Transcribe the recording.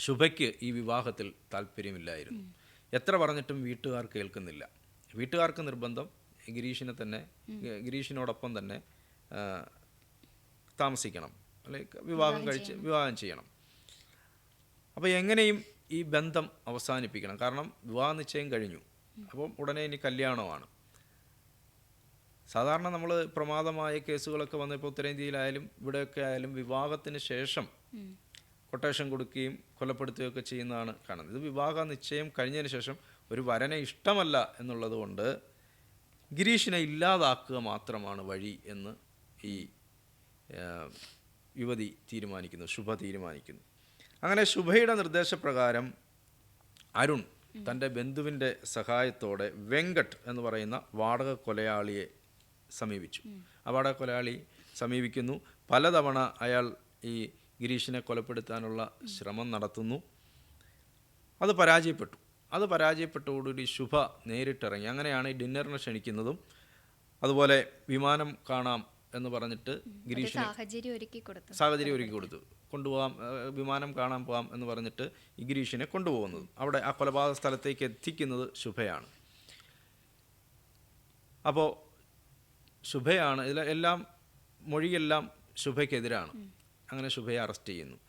ശുഭയ്ക്ക് ഈ വിവാഹത്തിൽ താല്പര്യമില്ലായിരുന്നു. എത്ര പറഞ്ഞിട്ടും വീട്ടുകാർ കേൾക്കുന്നില്ല. വീട്ടുകാർക്ക് നിർബന്ധം ഗിരീഷിനെ തന്നെ ഗിരീഷിനോടൊപ്പം തന്നെ താമസിക്കണം. അല്ലെ വിവാഹം കഴിച്ച് വിവാഹം ചെയ്യണം. അപ്പോൾ എങ്ങനെയും ഈ ബന്ധം അവസാനിപ്പിക്കണം. കാരണം വിവാഹ നിശ്ചയം കഴിഞ്ഞു. അപ്പം ഉടനെ ഇനി കല്യാണമാണ്. സാധാരണ നമ്മൾ പ്രമാദമായ കേസുകളൊക്കെ വന്നപ്പോൾ ഉത്തരേന്ത്യയിലായാലും ഇവിടെയൊക്കെ ആയാലും വിവാഹത്തിന് ശേഷം കൊട്ടേഷൻ കൊടുക്കുകയും കൊലപ്പെടുത്തുകയൊക്കെ ചെയ്യുന്നതാണ് കാണുന്നത്. ഇത് വിവാഹ നിശ്ചയം കഴിഞ്ഞതിന് ശേഷം ഒരു വരനെ ഇഷ്ടമല്ല എന്നുള്ളത് കൊണ്ട് ഗിരീഷിനെ ഇല്ലാതാക്കുക മാത്രമാണ് വഴി എന്ന് ഈ യുവതി തീരുമാനിക്കുന്നു ശുഭ തീരുമാനിക്കുന്നു. അങ്ങനെ ശുഭയുടെ നിർദ്ദേശപ്രകാരം അരുൺ തന്റെ ബന്ധുവിന്റെ സഹായത്തോടെ വെങ്കട്ട് എന്ന് പറയുന്ന വാടക കൊലയാളിയെ സമീപിച്ചു. ആ വാടക കൊലയാളി സമീപിക്കുന്നു. പലതവണ അയാൾ ഈ ഗിരീഷിനെ കൊലപ്പെടുത്താനുള്ള ശ്രമം നടത്തുന്നു. അത് പരാജയപ്പെട്ടു. അത് പരാജയപ്പെട്ടതോടുകൂടി ശുഭ നേരിട്ടിറങ്ങി. അങ്ങനെയാണ് ഈ ഡിന്നറിന് ക്ഷണിക്കുന്നതും. അതുപോലെ വിമാനം കാണാം എന്ന് പറഞ്ഞിട്ട് ഗിരീഷിന് ഗിരീഷിനെ സാഹചര്യം ഒരുക്കി കൊടുത്തു. സാഹചര്യം ഒരുക്കി കൊടുത്തു. കൊണ്ടുപോകാം വിമാനം കാണാൻ പോകാം എന്ന് പറഞ്ഞിട്ട് ഈ ഗിരീഷിനെ കൊണ്ടുപോകുന്നത്. അവിടെ ആ കൊലപാതക സ്ഥലത്തേക്ക് എത്തിക്കുന്നത് ശുഭയാണ്. അപ്പോൾ ശുഭയാണ്. ഇതിൽ എല്ലാം മൊഴിയെല്ലാം ശുഭയ്ക്കെതിരാണ്. അങ്ങനെ ശുഭയെ അറസ്റ്റ് ചെയ്യുന്നു.